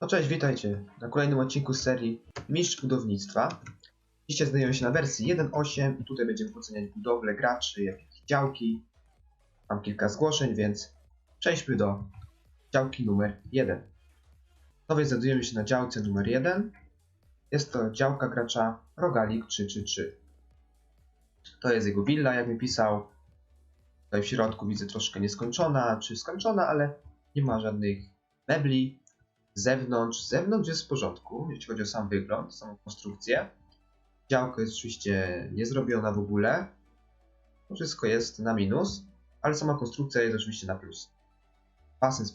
No cześć, witajcie na kolejnym odcinku serii Mistrz Budownictwa. Dzisiaj znajdujemy się na wersji 1.8 i tutaj będziemy oceniać budowlę graczy, jakieś działki. Mam kilka zgłoszeń, więc przejdźmy do działki numer 1. No więc znajdujemy się na działce numer 1. Jest to działka gracza Rogalik 333. To jest jego willa, jak mi pisał. Tutaj w środku widzę troszkę nieskończona, czy skończona, ale nie ma żadnych mebli. Zewnątrz, zewnątrz jest w porządku, jeśli chodzi o sam wygląd, samą konstrukcję. Działka jest oczywiście niezrobiona w ogóle. Wszystko jest na minus, ale sama konstrukcja jest oczywiście na plus. Basen z.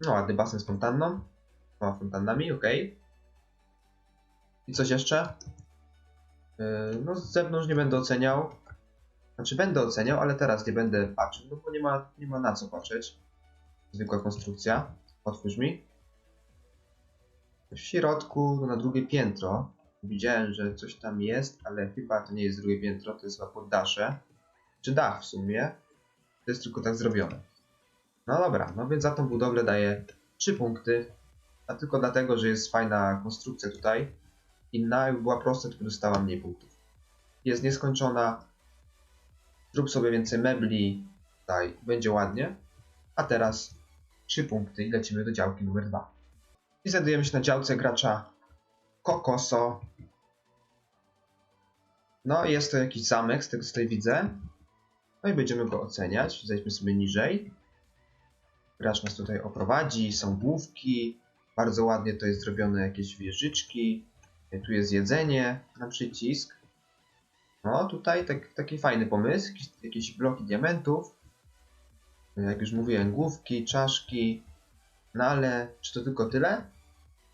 No ładny basen z. Dwoma fontannami, ok. I coś jeszcze? Yy, No z zewnątrz nie będę oceniał. Znaczy będę oceniał, ale teraz nie będę patrzył, no bo nie ma, nie ma na co patrzeć. Zwykła konstrukcja. Otwórz mi. W środku, na drugie piętro. Widziałem, że coś tam jest, ale chyba to nie jest drugie piętro, to jest chyba poddasze. Czy dach w sumie. To jest tylko tak zrobione. No dobra, no więc za tą budowlę daję 3 punkty. A tylko dlatego, że jest fajna konstrukcja tutaj. Inna, jakby była prosta, by dostała mniej punktów. Jest nieskończona. Zrób sobie więcej mebli. Tutaj będzie ładnie. A teraz 3 punkty i lecimy do działki numer 2. I znajdujemy się na działce gracza Kokoso. No, jest to jakiś zamek, z tego co tutaj widzę. No i będziemy go oceniać. Zejdźmy sobie niżej. Gracz nas tutaj oprowadzi, są główki. Bardzo ładnie to jest zrobione jakieś wieżyczki. Tu jest jedzenie na przycisk. No, tutaj tak, taki fajny pomysł. Jakieś, jakieś bloki diamentów jak już mówiłem, główki, czaszki, no ale czy to tylko tyle?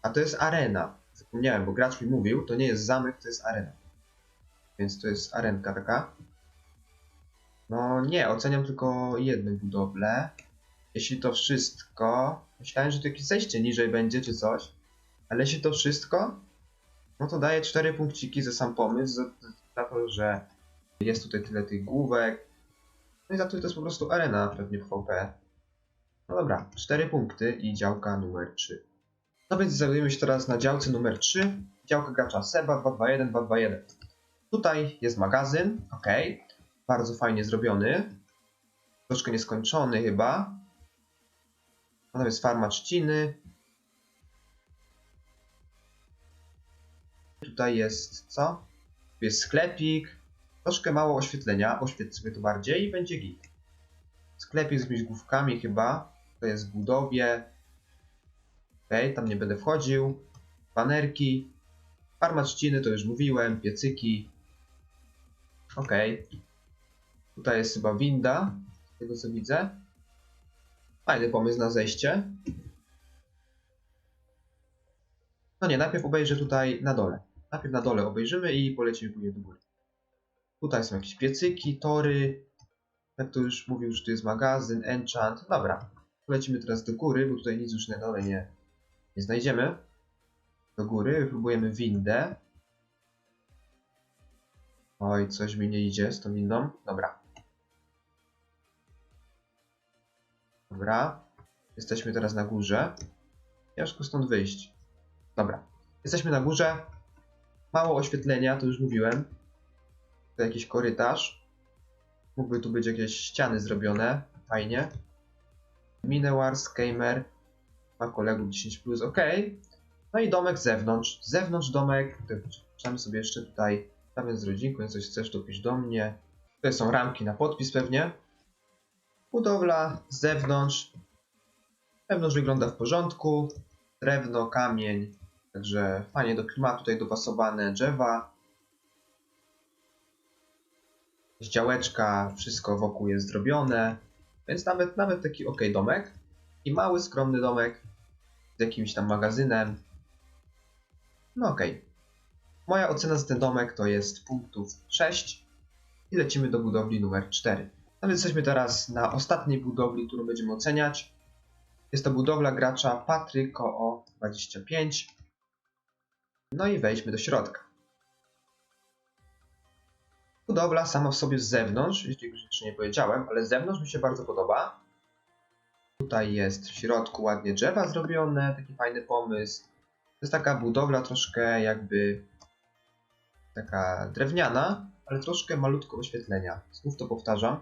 A to jest arena. Zapomniałem, bo gracz mi mówił, to nie jest zamek, to jest arena. Więc to jest arenka taka. No nie, oceniam tylko jedną budowlę. Jeśli to wszystko... Myślałem, że to jakieś zejście niżej będzie, czy coś. Ale jeśli to wszystko, no to daję 4 punkciki za sam pomysł, za, za to, że jest tutaj tyle tych główek, no i za to jest po prostu arena pewnie PvP. No dobra, 4 punkty i działka numer 3. No więc znajdujemy się teraz na działce numer 3. Działka gracza Seba 221 221. Tutaj jest magazyn, ok. Bardzo fajnie zrobiony. Troszkę nieskończony chyba. Potem jest farma trzciny. Tutaj jest co? Tu jest sklepik, Troszkę mało oświetlenia, oświetl sobie to bardziej i będzie git. Sklepik z jakimiś główkami chyba. To jest w budowie. Ok, tam nie będę wchodził. Banerki. Farma trzciny, to już mówiłem. Piecyki. Ok. Tutaj jest chyba winda, z tego co widzę. Fajny pomysł na zejście. No nie, najpierw obejrzę tutaj na dole. Najpierw na dole obejrzymy i polecimy później do góry. Tutaj są jakieś piecyki, tory. Jak to już mówił, że tu jest magazyn, enchant. Dobra, lecimy teraz do góry, bo tutaj nic już na dole nie, nie znajdziemy. Do góry, próbujemy windę. Oj, coś mi nie idzie z tą windą. Dobra. Dobra. Jesteśmy teraz na górze. Ciężko stąd wyjść. Dobra. Jesteśmy na górze. Mało oświetlenia, to już mówiłem to jakiś korytarz. Mógłby tu być jakieś ściany zrobione. Fajnie. Minewar, Skamer. Ma kolegów 10+, ok. No i domek z zewnątrz. Z zewnątrz domek. Zaczynamy sobie jeszcze tutaj. Tam jest z rodzinką, coś chcesz, to pisz do mnie. Tutaj są ramki na podpis pewnie. Budowla z zewnątrz. Zewnątrz wygląda w porządku. Drewno, kamień. Także fajnie do klimatu tutaj dopasowane drzewa. Z działeczka, wszystko wokół jest zrobione, więc nawet, nawet taki ok domek i mały, skromny domek z jakimś tam magazynem. No ok. Moja ocena za ten domek to jest punktów 6 i lecimy do budowli numer 4. No więc jesteśmy teraz na ostatniej budowli, którą będziemy oceniać. Jest to budowla gracza Patryko 25. No i wejdźmy do środka. Budowla sama w sobie z zewnątrz, jeśli jeszcze nie powiedziałem, ale z zewnątrz mi się bardzo podoba. Tutaj jest w środku ładnie drzewa zrobione, taki fajny pomysł. To jest taka budowla troszkę jakby taka drewniana, ale troszkę malutko oświetlenia. Znów to powtarzam.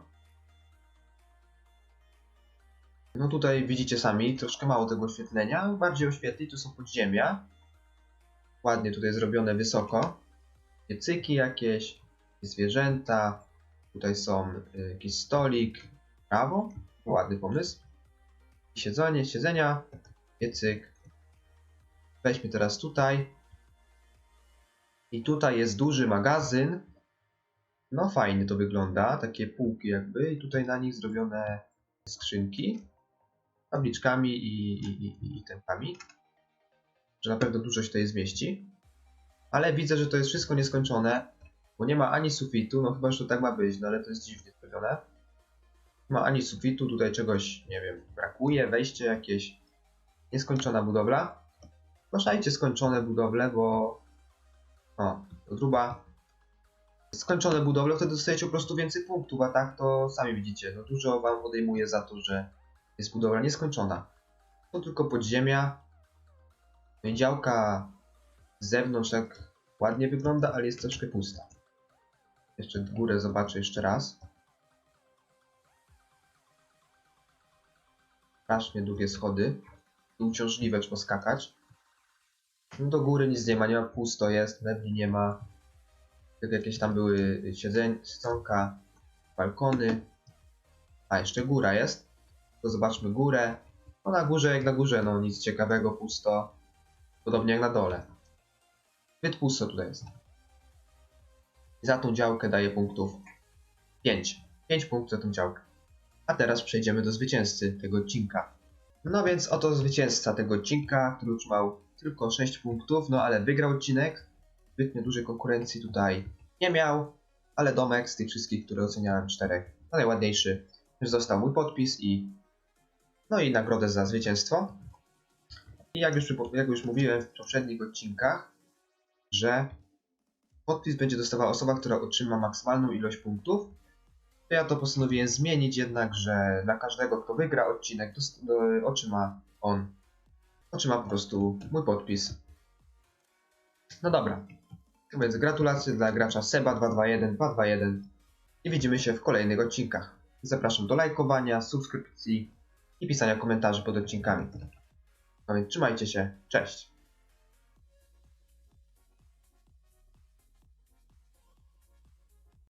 No tutaj widzicie sami, troszkę mało tego oświetlenia. Bardziej oświetli, tu są podziemia. Ładnie tutaj zrobione wysoko. Piecyki jakieś, zwierzęta. Tutaj są y, jakiś stolik. Prawo. Ładny pomysł. Siedzenie, siedzenia. Piecyk. Weźmy teraz tutaj. I tutaj jest duży magazyn. No fajnie to wygląda. Takie półki jakby. I tutaj na nich zrobione skrzynki. Tabliczkami i, i, i, i tempami. Że na pewno dużo się tutaj zmieści. Ale widzę, że to jest wszystko nieskończone. Bo nie ma ani sufitu. No chyba, że to tak ma być. No ale to jest dziwnie zrobione. Nie ma ani sufitu. Tutaj czegoś, nie wiem, brakuje. Wejście jakieś. Nieskończona budowla. Zgłaszajcie skończone budowle, bo o, gruba. Skończone budowle, wtedy dostajecie po prostu więcej punktów, a tak to sami widzicie. No dużo wam odejmuje za to, że jest budowla nieskończona. To tylko podziemia. No działka z zewnątrz tak ładnie wygląda, ale jest troszkę pusta. Jeszcze górę zobaczę jeszcze raz. Strasznie długie schody. Uciążliwe trzeba skakać. No do góry nic nie ma, nie ma pusto jest, mebli nie ma. Tylko jakieś tam były siedzonka, balkony. A jeszcze góra jest. To zobaczmy górę. No na górze jak na górze, no nic ciekawego, pusto. Podobnie jak na dole. Zbyt pusto tutaj jest. Za tą działkę daję punktów 5. 5 punktów za tą działkę. A teraz przejdziemy do zwycięzcy tego odcinka. No więc oto zwycięzca tego odcinka, który otrzymał tylko 6 punktów, no ale wygrał odcinek. Zbytnio dużej konkurencji tutaj nie miał, ale domek z tych wszystkich, które oceniałem czterech, no najładniejszy, już został mój podpis i no i nagrodę za zwycięstwo. I jak już, jak już mówiłem w poprzednich odcinkach, że podpis będzie dostawała osoba, która otrzyma maksymalną ilość punktów. Ja to postanowiłem zmienić jednak, że dla każdego, kto wygra odcinek, otrzyma on otrzyma po prostu mój podpis. No dobra. Więc gratulacje dla gracza Seba221, 221 i widzimy się w kolejnych odcinkach. Zapraszam do lajkowania, subskrypcji i pisania komentarzy pod odcinkami. No więc trzymajcie się, cześć!